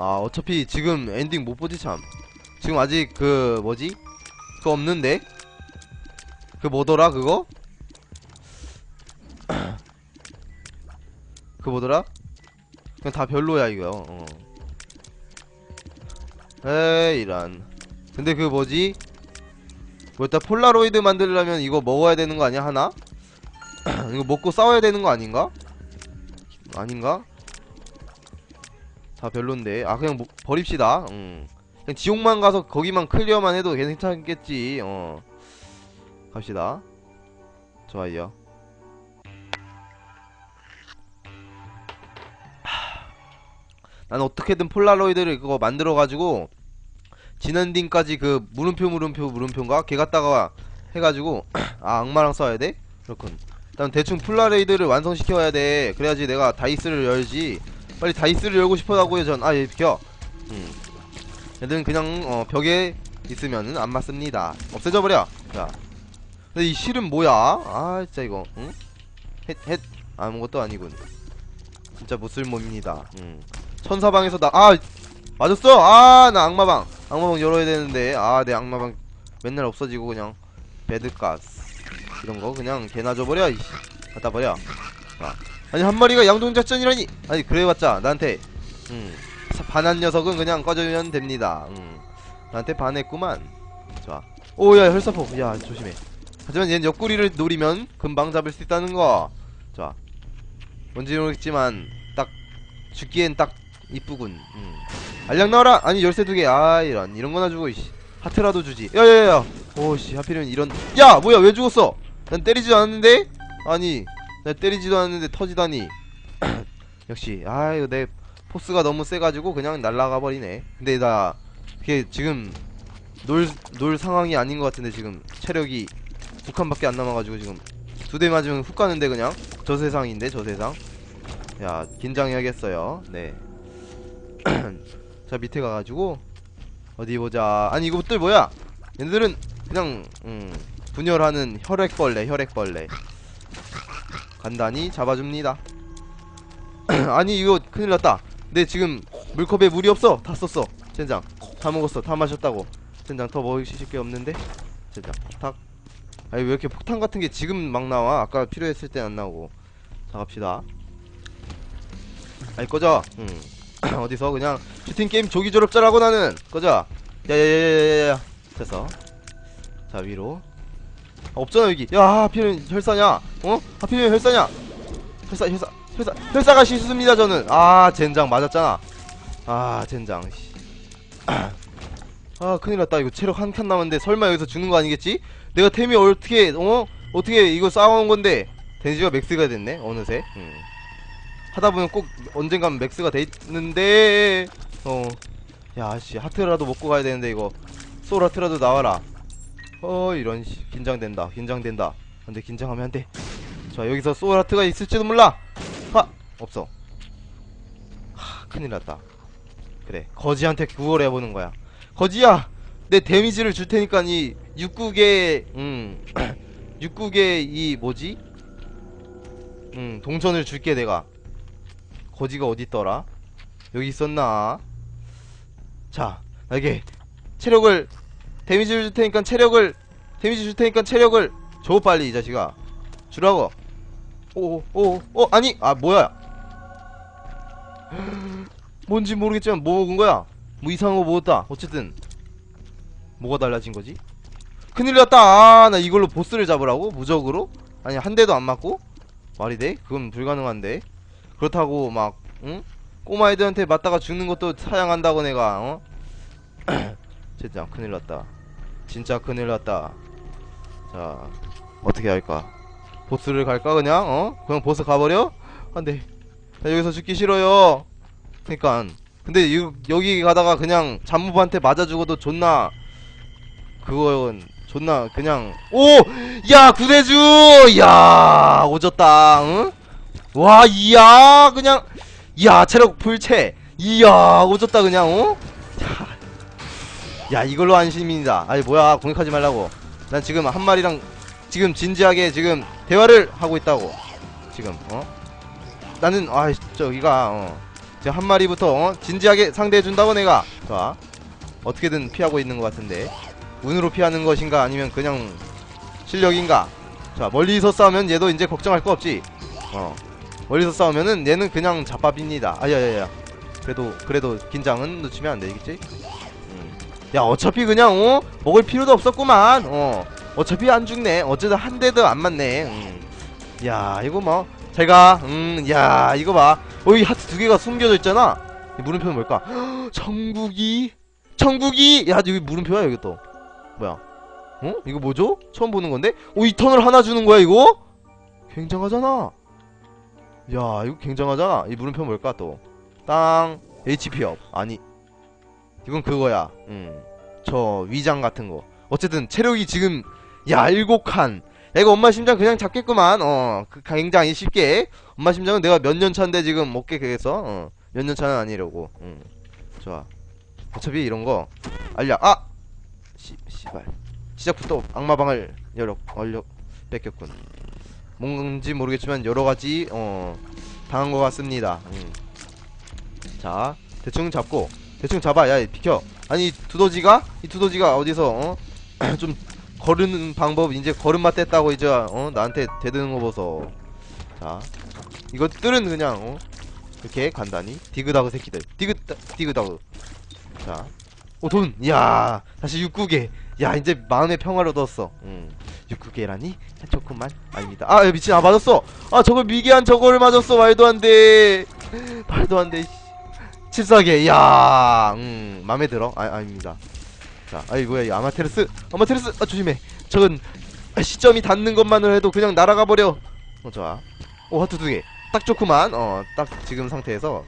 아 어차피 지금 엔딩 못 보지 참. 지금 아직 그 뭐지? 그거 없는데? 그 뭐더라 그거? 그 뭐더라? 그냥 다 별로야 이거. 어. 에이 이란 근데 그 뭐지? 뭐였다 폴라로이드 만들려면 이거 먹어야 되는 거 아니야 하나? 이거 먹고 싸워야 되는 거 아닌가? 아닌가 다 별론데. 아 그냥 뭐, 버립시다. 음. 그냥 지옥만 가서 거기만 클리어만 해도 괜찮겠지. 어. 갑시다. 좋아요. 난 어떻게든 폴라로이드를 그거 만들어가지고 진엔딩까지 그 물음표 물음표 물음표인가? 걔 갖다가 해가지고 아 악마랑 싸워야 돼? 그렇군. 일단 대충 폴라로이드를 완성시켜야 돼. 그래야지 내가 다이스를 열지 빨리 다이스를 열고 싶어하고요 전. 아얘 비켜. 음. 얘들은 그냥 어, 벽에 있으면은 안 맞습니다. 없애져 버려. 자. 근데 이 실은 뭐야? 아 진짜 이거 응? 헷 헷. 아무것도 아니군. 진짜 무쓸모입니다. 음. 천사방에서 나 아 맞았어! 아 나 악마방. 악마방 열어야 되는데. 아 내 악마방 맨날 없어지고 그냥 배드가스. 이런 거 그냥 개나 줘버려 이씨. 갖다 버려. 자. 아니 한 마리가 양동작전이라니. 아니 그래봤자 나한테 음 사- 반한 녀석은 그냥 꺼져주면 됩니다. 음 나한테 반했구만. 좋아. 오야 혈사포. 야 조심해. 하지만 얘는 옆구리를 노리면 금방 잡을 수 있다는 거. 좋아. 뭔지 모르겠지만 딱 죽기엔 딱 이쁘군. 음. 알약 나와라. 아니 열쇠 두개 아 이런. 이런 거나 주고 이씨. 하트라도 주지. 야야야. 오씨. 하필이면 이런. 야 뭐야. 왜 죽었어? 난 때리지도 않았는데? 아니 나 때리지도 않았는데 터지다니. 역시 아 이거 내 포스가 너무 세가지고 그냥 날라가 버리네. 근데 나 그게 지금 놀, 놀 상황이 아닌 것 같은데 지금 체력이 두 칸밖에 안 남아가지고 지금 두 대 맞으면 훅 가는데 그냥? 저 세상인데 저 세상? 야 긴장해야겠어요. 네. 자 밑에 가가지고 어디 보자. 아니 이것들 뭐야? 얘네들은 그냥 음 분열하는 혈액벌레 혈액벌레 간단히 잡아줍니다. 아니 이거 큰일났다. 내 지금 물컵에 물이 없어. 다 썼어. 젠장. 다 먹었어. 다 마셨다고. 젠장 더 먹으실 게 없는데? 젠장. 탁. 아니 왜 이렇게 폭탄 같은 게 지금 막 나와? 아까 필요했을 때 안 나오고. 자 갑시다. 아니 꺼져. 응 어디서? 그냥 슈팅 게임 조기 졸업자라고 나는. 꺼져. 야야야야야야. 됐어. 자 위로. 아, 없잖아 여기. 야 하필이면 혈사냐? 어? 하필이면 혈사냐? 혈사 혈사 혈사 혈사가 실수입니다 저는. 아 젠장 맞았잖아. 아 젠장 씨. 아 큰일났다. 이거 체력 한 칸 남았는데 설마 여기서 죽는 거 아니겠지? 내가 템이 어떻게 어? 어떻게 이거 쌓아온 건데? 데미지가 맥스가 됐네 어느새. 음. 하다 보면 꼭 언젠간 맥스가 돼 있는데 어. 야씨 하트라도 먹고 가야 되는데 이거. 소울 하트라도 나와라 어 이런 씨 긴장된다 긴장된다. 근데 긴장하면 안돼. 자 여기서 소울 하트가 있을지도 몰라. 하 없어. 하 큰일났다. 그래 거지한테 구걸 해보는 거야. 거지야 내 데미지를 줄 테니까 이 육국의 음 육국의 이 뭐지? 음 동전을 줄게 내가. 거지가 어딨더라? 여기 있었나? 자 나에게 체력을 데미지를 줄 테니까 체력을 데미지 줄 테니까 체력을 줘 빨리 이 자식아. 주라고. 오오오 아니 아 뭐야. 뭔지 모르겠지만 뭐 먹은 거야? 뭐 이상한 거 먹었다. 어쨌든. 뭐가 달라진 거지? 큰일 났다. 아, 나 이걸로 보스를 잡으라고? 무적으로? 아니 한 대도 안 맞고? 말이 돼? 그건 불가능한데. 그렇다고 막 응? 꼬마 애들한테 맞다가 죽는 것도 사양한다고 내가 어? 진짜 큰일 났다 진짜 큰일 났다 자 어떻게 할까 보스를 갈까 그냥 어? 그냥 보스 가버려? 안돼 나 여기서 죽기 싫어요 그니까 근데 이, 여기 가다가 그냥 잠무부한테 맞아 죽어도 존나 그건 존나 그냥 오! 야 구대주! 야 오졌다 응? 와 이야 그냥 이야 체력 풀체 이야 오졌다 그냥 어? 야 이걸로 안심입니다. 아니 뭐야 공격하지 말라고. 난 지금 한 마리랑 지금 진지하게 지금 대화를 하고 있다고. 지금 어? 나는 아 저기가 어. 지금 한 마리부터 어? 진지하게 상대해준다고 내가. 좋아 어떻게든 피하고 있는 것 같은데. 운으로 피하는 것인가 아니면 그냥 실력인가? 자 멀리서 싸우면 얘도 이제 걱정할 거 없지. 어. 멀리서 싸우면은 얘는 그냥 잡밥입니다. 아야야야. 그래도 그래도 긴장은 놓치면 안 되겠지? 음. 야 어차피 그냥 어? 먹을 필요도 없었구만. 어. 어차피 안 죽네. 어쨌든 한 대도 안 맞네. 음. 야 이거 뭐. 제가 음야 이거 봐. 어이 하트 두 개가 숨겨져 있잖아. 이 물음표는 뭘까? 청국이? 청국이? 야 여기 물음표야 여기 또. 뭐야? 어? 이거 뭐죠? 처음 보는 건데? 오이 턴을 하나 주는 거야 이거? 굉장하잖아. 야 이거 굉장하잖아. 이 물음표 뭘까 또 땅 HP 업. 아니 이건 그거야. 음저 위장 같은 거. 어쨌든 체력이 지금 야 일곱 칸 야, 이거 엄마 심장 그냥 잡겠구만. 어 그, 굉장히 쉽게. 엄마 심장은 내가 몇 년 차인데 지금 먹게 그래서 어, 몇 년 차는 아니려고. 음 좋아. 어차피 이런 거 알려. 아! 씨, 씨발. 시작부터 악마방을 열어 얼려 뺏겼군. 뭔지 모르겠지만 여러 가지 어 당한 것 같습니다. 음. 자 대충 잡고 대충 잡아. 야 비켜. 아니 이 두더지가? 이 두더지가 어디서 어좀 거르는 방법 이제 걸음마 뗐다고 이제 어? 나한테 대드는 거 보소. 자 이것들은 그냥 어? 이렇게 간단히 디그다그 새끼들. 디그 디그다그. 자오돈. 이야 다시 6구개. 야 이제 마음의 평화를 얻었어. 음 6구개라니? 좋구만. 아닙니다. 아 야, 미친. 아 맞았어. 아 저걸 미개한 저거를 맞았어. 말도 안돼. 말도 안돼 칠사개 야음 맘에 들어 아 아닙니다 자, 아이 뭐야 이 아마테르스, 아마테르스, 아 조심해. 저건 아, 시점이 닿는 것만으로 해도 그냥 날아가 버려. 어 좋아. 오 하트 두 개. 딱 좋구만. 어, 딱 지금 상태에서.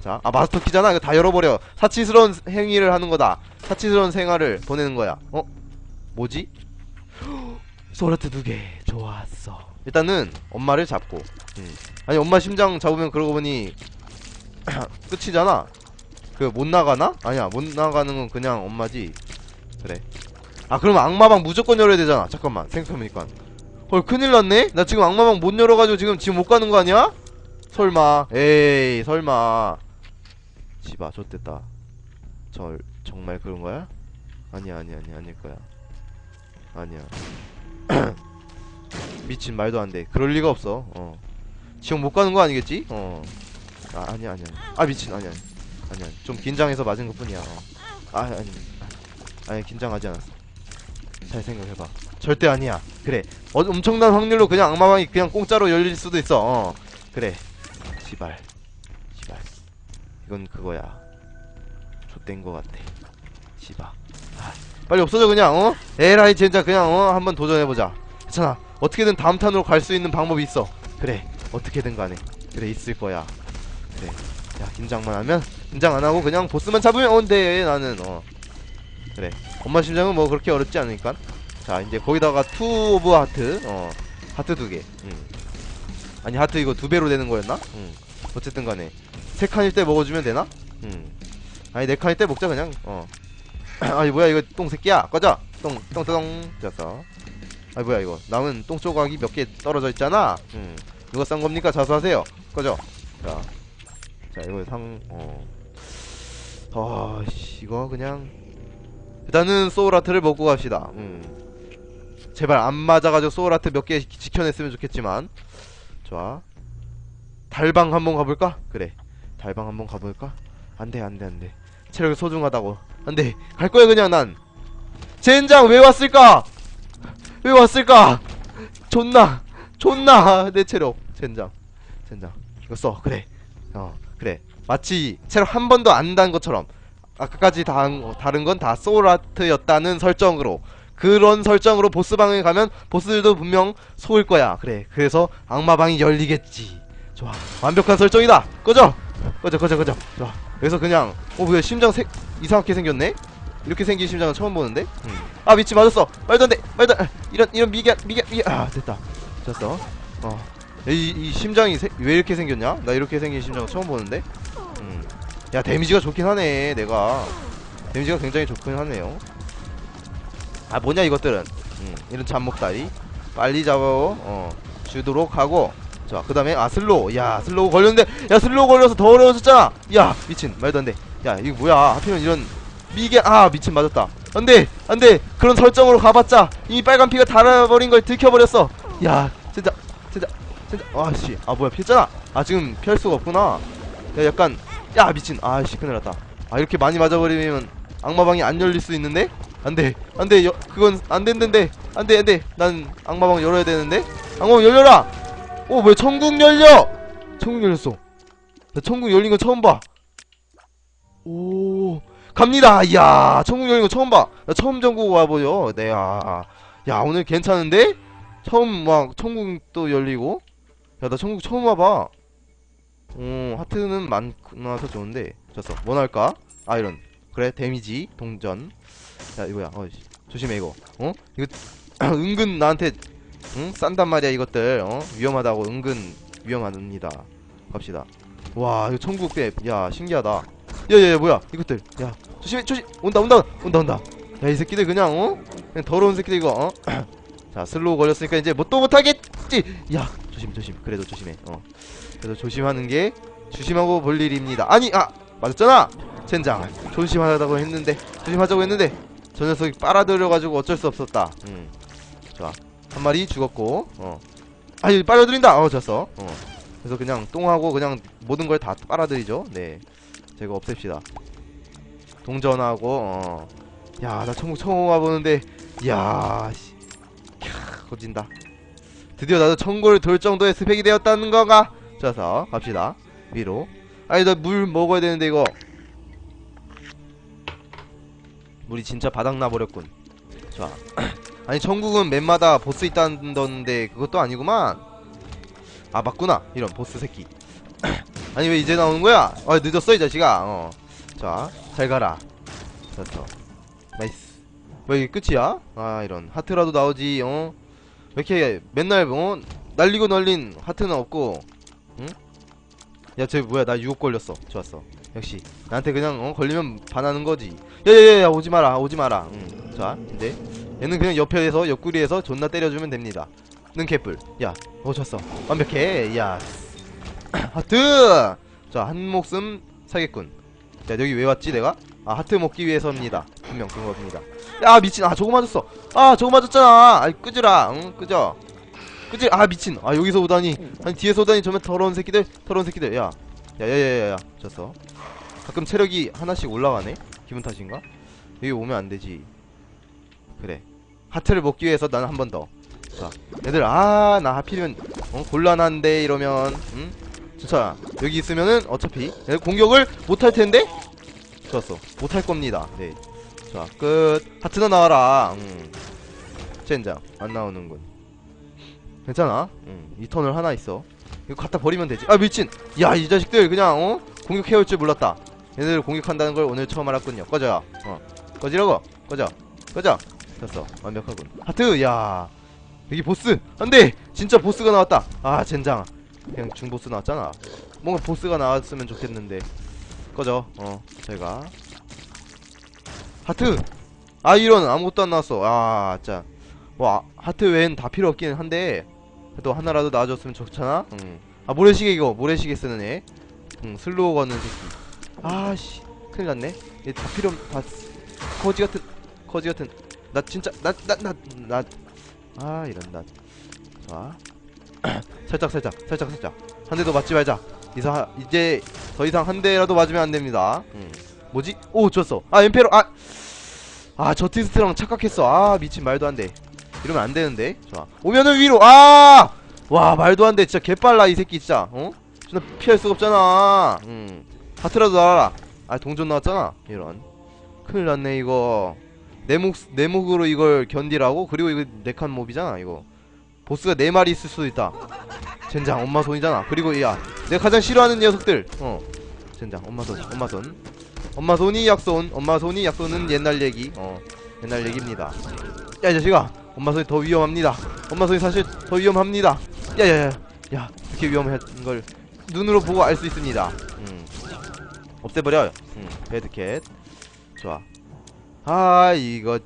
자, 아 마스터 키잖아. 이거 다 열어버려. 사치스러운 행위를 하는 거다. 사치스러운 생활을 보내는 거야. 어? 뭐지? 소라트 두 개. 좋았어. 일단은 엄마를 잡고. 음. 아니 엄마 심장 잡으면 그러고 보니 끝이잖아. 그 못 나가나? 아니야 못 나가는 건 그냥 엄마지. 그래. 아 그럼 악마방 무조건 열어야 되잖아. 잠깐만 생각해보니까. 헐 큰일 났네? 나 지금 악마방 못 열어가지고 지금 지금 못 가는 거 아니야? 설마. 에이 설마. 지바 좆됐다. 절 정말 그런 거야? 아니야 아니야 아니야 아닐 거야. 아니야. 미친 말도 안 돼. 그럴 리가 없어. 어. 지금 못 가는 거 아니겠지? 어. 아 아니야 아니야. 아 미친 아니야. 아니야. 좀 긴장해서 맞은 것 뿐이야. 어. 아 아니. 아니 긴장하지 않았어. 잘 생각해봐. 절대 아니야. 그래. 어, 엄청난 확률로 그냥 악마방이 그냥 공짜로 열릴 수도 있어. 어. 그래. 시발. 시발. 이건 그거야. 좆된 거 같아. 시바. 아, 빨리 없어져 그냥 어? 에라이 젠장 그냥 어 한번 도전해보자. 괜찮아. 어떻게든 다음 탄으로 갈 수 있는 방법이 있어. 그래. 어떻게든 간에. 그래 있을 거야. 그래. 야 긴장만 하면 긴장 안 하고 그냥 보스만 잡으면 온대 나는 어. 그래. 엄마 심장은 뭐 그렇게 어렵지 않으니까. 자 이제 거기다가 투 오브 하트 어 하트 두개 음. 아니 하트 이거 두 배로 되는 거였나? 음. 어쨌든 간에 세 칸일 때 먹어주면 되나? 음. 아니 네 칸일 때 먹자 그냥 어 아니 뭐야 이거 똥 새끼야 꺼져 똥똥똥 됐어 아니 뭐야 이거 남은 똥 조각이 몇 개 떨어져 있잖아 음. 누가 싼 겁니까 자수하세요 꺼져 자, 자 이거 상어. 아, 씨, 이거 그냥. 일단은 소울아트를 먹고 갑시다. 음. 제발 안 맞아가지고 소울아트 몇 개 지켜냈으면 좋겠지만. 좋아. 달방 한번 가볼까? 그래. 달방 한번 가볼까? 안돼 안돼 안돼. 체력이 소중하다고. 안돼. 갈 거야 그냥 난. 젠장 왜 왔을까? 왜 왔을까? 존나 존나. 내 체력. 젠장. 젠장. 이거 써. 그래. 어 그래. 마치 체력 한 번도 안 단 것처럼 아까까지 다, 다른 건 다 소울아트였다는 설정으로 그런 설정으로 보스방에 가면 보스들도 분명 속을 거야. 그래. 그래서 악마방이 열리겠지. 좋아. 완벽한 설정이다. 꺼져. 꺼져 꺼져 꺼져. 좋아. 그래서 그냥 어 뭐야 심장 색 이상하게 생겼네? 이렇게 생긴 심장은 처음 보는데? 음. 아 미치 맞았어. 말도 안 이런 이런 미개 미개 미개. 아 됐다. 됐어. 어 이 이 심장이 세, 왜 이렇게 생겼냐 나 이렇게 생긴 심장은 처음 보는데 음. 야 데미지가 좋긴 하네 내가 데미지가 굉장히 좋긴 하네요 아 뭐냐 이것들은 음, 이런 잡목다리 빨리 잡아 어 주도록 하고 자, 그 다음에, 아, 슬로우. 야, 슬로우 걸렸는데, 야, 슬로우 걸려서 더 어려워졌잖아! 야, 미친. 말도 안 돼. 야, 이거 뭐야. 하필이면 이런, 미개, 아, 미친, 맞았다. 안 돼! 안 돼! 그런 설정으로 가봤자, 이미 빨간 피가 달아버린 걸 들켜버렸어! 야, 진짜, 아씨. 아, 뭐야, 피했잖아! 아, 지금 피할 수가 없구나. 야, 약간, 야, 미친. 아씨, 큰일 났다. 아, 이렇게 많이 맞아버리면, 악마방이 안 열릴 수 있는데? 안 돼. 안 돼. 여, 그건 안 된는데. 안 돼, 안 돼. 난 악마방 열어야 되는데? 악마방 열려라! 오, 왜 천국 열려! 천국 열렸어. 나 천국 열린 거 처음 봐. 오, 갑니다. 이야, 천국 열린 거 처음 봐. 나 처음 전국 와보죠. 네, 아. 야, 오늘 괜찮은데? 처음 막 천국도 열리고. 야, 나 천국 처음 와봐. 어, 하트는 많나서 좋은데. 졌어. 뭐 나올까? 아이런. 그래, 데미지, 동전. 야, 이거야. 어, 씨. 조심해, 이거. 어? 이거, 은근 나한테 응? 싼단 말이야 이것들 어? 위험하다고 은근 위험합니다 갑시다 와 이거 천국 때야 신기하다 야야야 뭐야 이것들 야 조심해 조심 온다 온다 온다 온다 야 이 새끼들 그냥 어? 그냥 더러운 새끼들 이거 어? 자 슬로우 걸렸으니까 이제 뭐 또 못하겠지 야 조심 조심. 그래도 조심해. 어. 그래도 조심하는 게 조심하고 볼 일입니다. 아니 아 맞았잖아! 젠장. 조심하다고 했는데 조심하자고 했는데 저 녀석이 빨아들여가지고 어쩔 수 없었다. 음. 한 마리 죽었고 어. 아이 빨아들인다! 어 졌어. 어. 그래서 그냥 똥하고 그냥 모든 걸 다 빨아들이죠. 네. 제가 없앱시다. 동전하고 어 야나 천국 처음 와보는데 이야 씨. 캬, 거진다 드디어 나도 천국을 돌 정도의 스펙이 되었다는 건가? 좋아서 갑시다. 위로. 아니 나 물 먹어야 되는데 이거. 물이 진짜 바닥나 버렸군. 자 아니 천국은 맵마다 보스 있다던데 그것도 아니구만. 아 맞구나. 이런 보스 새끼. 아니 왜 이제 나오는 거야? 아 늦었어 이 자식아. 어 자잘 가라. 됐어 나이스. 왜 이게 끝이야? 아 이런. 하트라도 나오지 어왜 이렇게 맨날 어 날리고 널린 하트는 없고 응? 야 쟤 뭐야? 나 유혹 걸렸어. 좋았어. 역시. 나한테 그냥 어 걸리면 반하는 거지. 야야야야 오지 마라. 오지 마라. 응자 이제 얘는 그냥 옆에서 옆구리에서 존나 때려주면 됩니다. 능개뿔. 야 오졌어. 완벽해. 야. 하트! 자 한 목숨 사겠군. 자 여기 왜 왔지 내가? 아 하트 먹기 위해서입니다. 분명 그런 겁니다 야 미친. 아 저거 맞았어. 아 저거 맞았잖아. 아이 끄지라. 응 끄져 끄지 아 미친. 아 여기서 오다니. 아니 뒤에서 오다니 저면 더러운 새끼들 더러운 새끼들. 야 야야야야야. 졌어. 가끔 체력이 하나씩 올라가네? 기분 탓인가? 여기 오면 안 되지. 그래. 하트를 먹기 위해서 나는 한번 더. 자, 얘들 아 나 하필이면 어, 곤란한데 이러면. 응? 진짜 여기 있으면은 어차피 공격을 못할 텐데. 좋았어. 못할 겁니다. 네. 자, 끝. 하트나 나와라. 음. 젠장 안 나오는군. 괜찮아. 응. 이 턴을 하나 있어. 이거 갖다 버리면 되지. 아 미친. 야 이 자식들 그냥 어 공격해올 줄 몰랐다. 얘들 공격한다는 걸 오늘 처음 알았군요. 꺼져요. 어. 꺼지라고. 꺼져. 꺼져. 됐어 완벽하군 하트 야 여기 보스 안돼 진짜 보스가 나왔다 아 젠장 그냥 중보스 나왔잖아 뭔가 보스가 나왔으면 좋겠는데 꺼져 어 제가 하트. 아 이런 아무것도 안 나왔어. 아 진짜. 뭐 아, 하트 외엔 다 필요 없긴 한데 그래도 하나라도 나와줬으면 좋잖아? 응. 아 모래시계 이거 모래시계 쓰는 애. 응, 슬로우 거는 새끼. 아씨. 큰일 났네. 얘 다 필요 다 거지 같은 거지 같은. 나 진짜 나 나 나 나. 아 이런 나자 살짝 살짝 살짝 살짝. 한 대도 맞지 말자. 이사 이제 더 이상 한 대라도 맞으면 안 됩니다. 음. 뭐지? 오 좋았어. 아 엠페로 아 아 저티스트랑 착각했어. 아 미친 말도 안돼. 이러면 안 되는데. 좋아. 오면은 위로. 아 와 말도 안돼. 진짜 개빨라 이 새끼 진짜. 어? 진짜 피할 수가 없잖아. 음 하트라도 날아라. 아 동전 나왔잖아. 이런. 큰일 났네 이거. 내목 내목으로 이걸 견디라고? 그리고 이거 네칸 몹이잖아 이거. 보스가 네 마리 있을 수도 있다. 젠장 엄마 손이잖아. 그리고 야 내가 가장 싫어하는 녀석들. 어. 젠장 엄마 손 엄마 손 엄마 손이 약손 엄마 손이 약손은 옛날 얘기. 어. 옛날 얘기입니다. 야 이 자식아 엄마 손이 더 위험합니다. 엄마 손이 사실 더 위험합니다. 야야야 야 이렇게 위험한 걸 눈으로 보고 알 수 있습니다. 음. 없애버려 음 배드캣. 좋아. 아 이거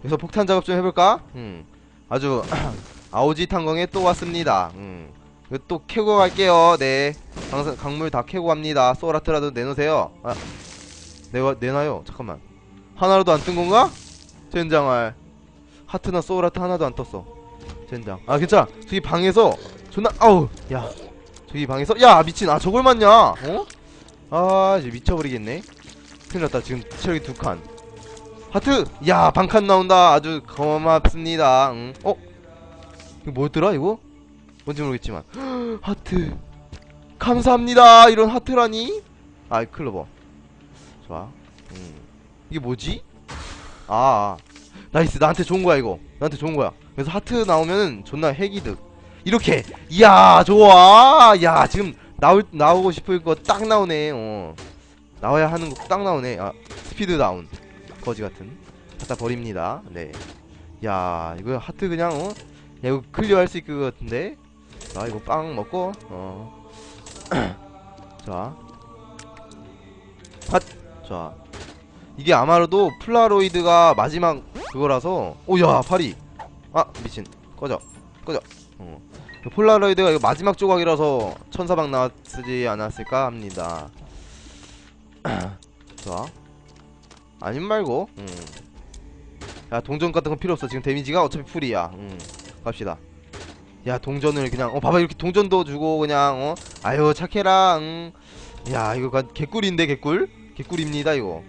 여기서 폭탄 작업 좀 해볼까? 음. 아주 아오지 탄광에 또 왔습니다. 음. 또 캐고 갈게요. 네. 강, 강물 다 캐고 갑니다. 소라트라도 내놓으세요. 아 내가 내놔요. 잠깐만. 하나라도 안 뜬 건가? 젠장할. 하트나 소라트 하나도 안 떴어. 젠장. 아 괜찮아. 저기 방에서 존나 아우 야. 저기 방에서 야 미친. 아 저걸 맞냐? 어? 아 이제 미쳐버리겠네. 큰일 났다. 지금 체력이 두칸. 하트! 야 반칸 나온다. 아주 고맙습니다. 응. 어? 이거 뭐였더라 이거? 뭔지 모르겠지만. 하트. 감사합니다. 이런 하트라니? 아이 클로버 좋아. 음. 이게 뭐지? 아, 아. 나이스. 나한테 좋은 거야 이거. 나한테 좋은 거야. 그래서 하트 나오면은 존나 핵이득. 이렇게. 이야 좋아. 야 지금 나올 나오고 싶을 거 딱 나오네. 어. 나와야 하는 거 딱 나오네. 아 스피드 다운. 거지 같은. 갖다 버립니다. 네야 이거 하트 그냥 어? 야, 이거 클리어 할 수 있을 것 같은데? 자 이거 빵 먹고 어. 자. 핫! 자. 이게 아마도 플라로이드가 마지막 그거라서 오야 파리 아 미친 꺼져 꺼져 어. 그 폴라로이드가 이거 마지막 조각이라서 천사방 나왔지 않았을까 합니다 좋아 아님 말고 음. 야 동전 같은 건 필요 없어 지금 데미지가 어차피 풀이야 음. 갑시다 야 동전을 그냥 어 봐봐 이렇게 동전도 주고 그냥 어 아유 착해라 응. 야 이거 가- 개꿀인데 개꿀 개꿀입니다 이거.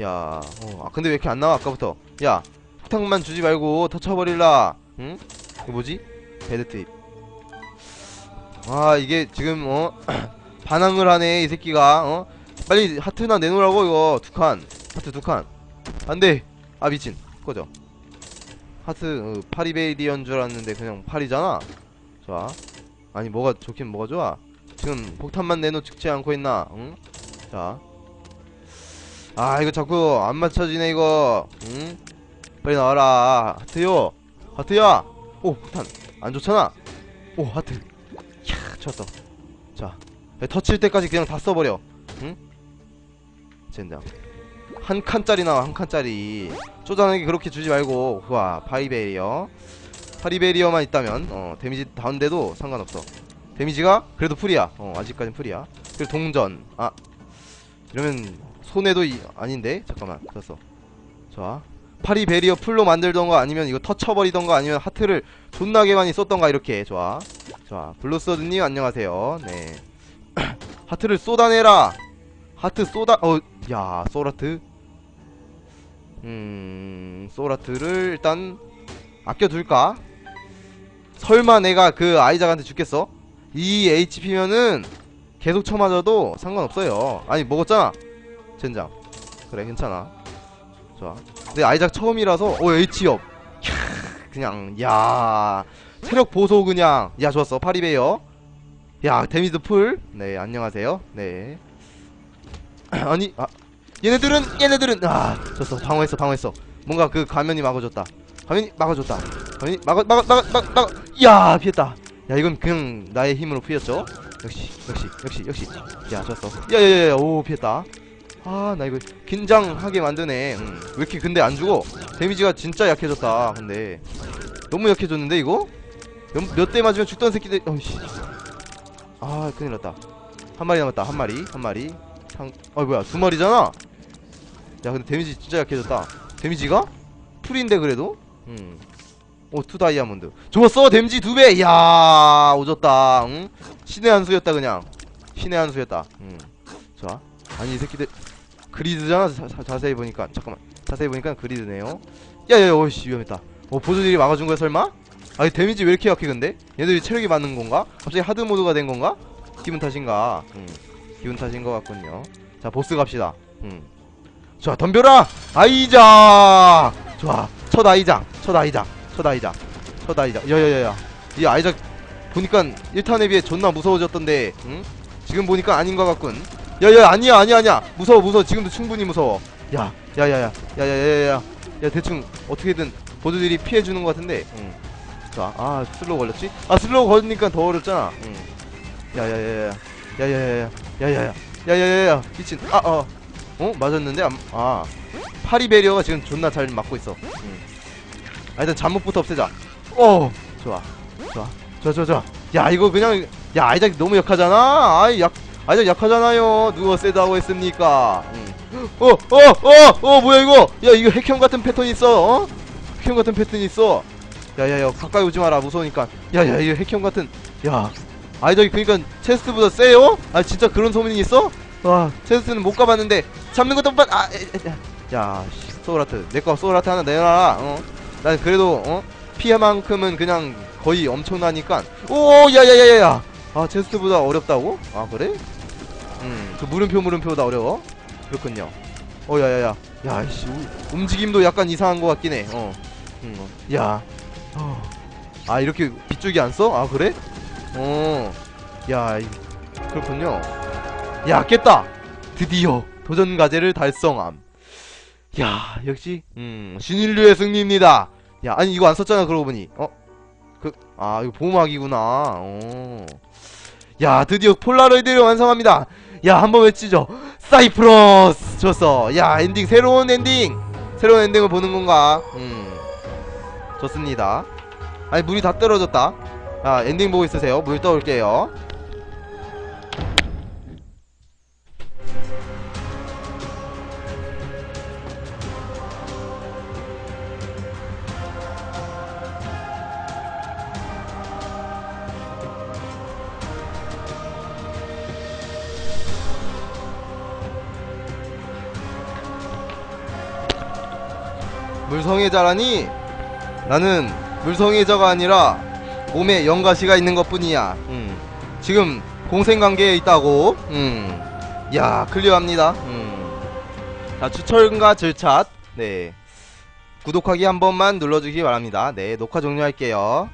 야 어, 아 근데 왜 이렇게 안 나와 아까부터? 야 폭탄만 주지 말고 터쳐버릴라. 응? 이거 뭐지? 배드 트입 아 이게 지금 어 반항을 하네 이 새끼가 어? 빨리 하트나 내놓으라고 이거. 두 칸. 하트 두 칸. 안돼. 아 미친. 꺼져. 하트 어, 파리베이디언 줄 알았는데 그냥 파리잖아. 좋아. 아니 뭐가 좋긴 뭐가 좋아? 지금 폭탄만 내놓지 않고 있나? 응? 자. 아 이거 자꾸 안 맞춰지네 이거. 응? 빨리 나와라. 하트요. 하트야. 오 폭탄. 안 좋잖아. 오 하트. 캬 좋았어 자 야, 터칠 때까지 그냥 다 써버려. 응? 젠장. 한 칸짜리 나와 한 칸짜리. 쪼잔하게 그렇게 주지 말고. 와 파리베리어. 파리베리어만 있다면 어 데미지 다운돼도 상관없어. 데미지가 그래도 풀이야. 어 아직까진 풀이야. 그리고 동전. 아 이러면 손해도 이, 아닌데? 잠깐만 됐어. 좋아 파리 베리어 풀로 만들던가 아니면 이거 터쳐버리던가 아니면 하트를 존나게 많이 썼던가 이렇게. 좋아. 좋아 블루서드님 안녕하세요. 네. 하트를 쏟아내라. 하트 쏟아 어야 소라트. 음 소라트를 일단 아껴둘까? 설마 내가 그 아이작한테 죽겠어? 이 HP면은 계속 쳐맞아도 상관없어요. 아니 먹었잖아 젠장. 그래 괜찮아. 좋아. 근데 아이작 처음이라서 오 H업. 캬 그냥 야. 체력 보소 그냥. 야 좋았어. 파리베어. 야 데미드 풀네 안녕하세요. 네. 아니 아 얘네들은 얘네들은 아 졌어. 방어했어 방어했어. 뭔가 그 가면이 막아줬다. 가면이 막아줬다. 가면이 막아 막아 막아 막아 막아. 야 피했다. 야 이건 그냥 나의 힘으로 피했죠? 역시 역시 역시 역시. 야 좋았어. 야야야야. 오 피했다 아 나 이거 긴장하게 만드네 음. 왜 이렇게 근데 안 죽어 데미지가 진짜 약해졌다 근데 너무 약해졌는데 이거 몇 대 맞으면 죽던 새끼들 어이씨 아 큰일 났다 한 마리 남았다 한 마리 한 마리 상... 아 뭐야 두 마리잖아 야 근데 데미지 진짜 약해졌다 데미지가? 풀인데 그래도? 음. 오, 투 다이아몬드. 좋았어! 데미지 두 배! 이야, 오졌다. 응? 신의 한 수였다, 그냥. 신의 한 수였다. 음. 좋아. 아니, 이 새끼들. 그리드잖아, 자, 자, 자 세히 보니까. 잠깐만. 자세히 보니까 그리드네요. 야, 야, 야, 어이씨, 위험했다. 어, 보조들이 막아준 거야, 설마? 아니, 데미지 왜 이렇게 약해, 근데? 얘들이 체력이 많은 건가? 갑자기 하드 모드가 된 건가? 기분 탓인가? 음. 기분 탓인 것 같군요. 자, 보스 갑시다. 음. 좋아, 덤벼라! 아이작! 좋아, 첫 아이작, 첫 아이작, 첫 아이작, 첫 아이작. 야야야야, 이 아이작 보니까 1탄에 비해 존나 무서워졌던데, 응? 지금 보니까 아닌 것 같군. 야야, 아니야, 아니야, 아니야. 무서워, 무서워. 지금도 충분히 무서워. 야, 야야야, 야야야야야. 야, 대충 어떻게든 보드들이 피해주는 것 같은데, 응. 좋아, 아, 슬로우 걸렸지? 아, 슬로우 걸리니까 더 어렵잖아. 응. 야야야야, 야야야야, 야야야, 야야야야, 미친. 아, 어. 어? 맞았는데? 안- 아 파리 베리어가 지금 존나 잘 맞고 있어 음. 아 일단 잠목부터 없애자 오 좋아 좋아 좋아 좋아 좋아 야 이거 그냥 야 아이작 너무 약하잖아 아이 약 아이작 약하잖아요 누가 세다고 했습니까 어어어어 뭐야 이거 야 이거 핵형 같은 패턴 있어 어 핵형 같은 패턴 있어 야야야 가까이 오지 마라 무서우니까 야야 이거 핵형 같은 야 아이작이 그니까 체스트보다 세요 아 진짜 그런 소문이 있어 와 체스트는 못 가봤는데 잡는 것도 못 봤.. 아, 야, 씨, 소울아트. 내 거 소울아트 하나 내놔라, 어? 난 그래도, 어? 피해만큼은 그냥 거의 엄청나니까. 오, 야, 야, 야, 야, 야. 아, 체스트보다 어렵다고? 아, 그래? 음, 그 물음표, 물음표보다 어려워? 그렇군요. 어, 야, 야, 야. 야, 씨, 우- 움직임도 약간 이상한 것 같긴 해, 어. 음, 어. 야. 어. 아, 이렇게 빗줄기 안 써? 아, 그래? 어. 야, 이- 그렇군요. 야 깼다 드디어 도전 과제를 달성함 야 역시 음 신인류의 승리입니다 야 아니 이거 안 썼잖아 그러고 보니 어 그 아 이거 보호막이구나 어 야 드디어 폴라로이드를 완성합니다 야 한 번 외치죠 사이프러스 좋았어. 야 엔딩 새로운 엔딩. 새로운 엔딩을 보는 건가? 음. 좋습니다. 아니 물이 다 떨어졌다. 아 엔딩 보고 있으세요. 물 떠올게요 물성애자라니 나는 물성애자가 아니라 몸에 영가시가 있는 것 뿐이야. 음. 지금 공생관계에 있다고. 음. 야 클리어합니다. 음. 자 추천과 절차 네. 구독하기 한 번만 눌러주기 바랍니다. 네 녹화 종료할게요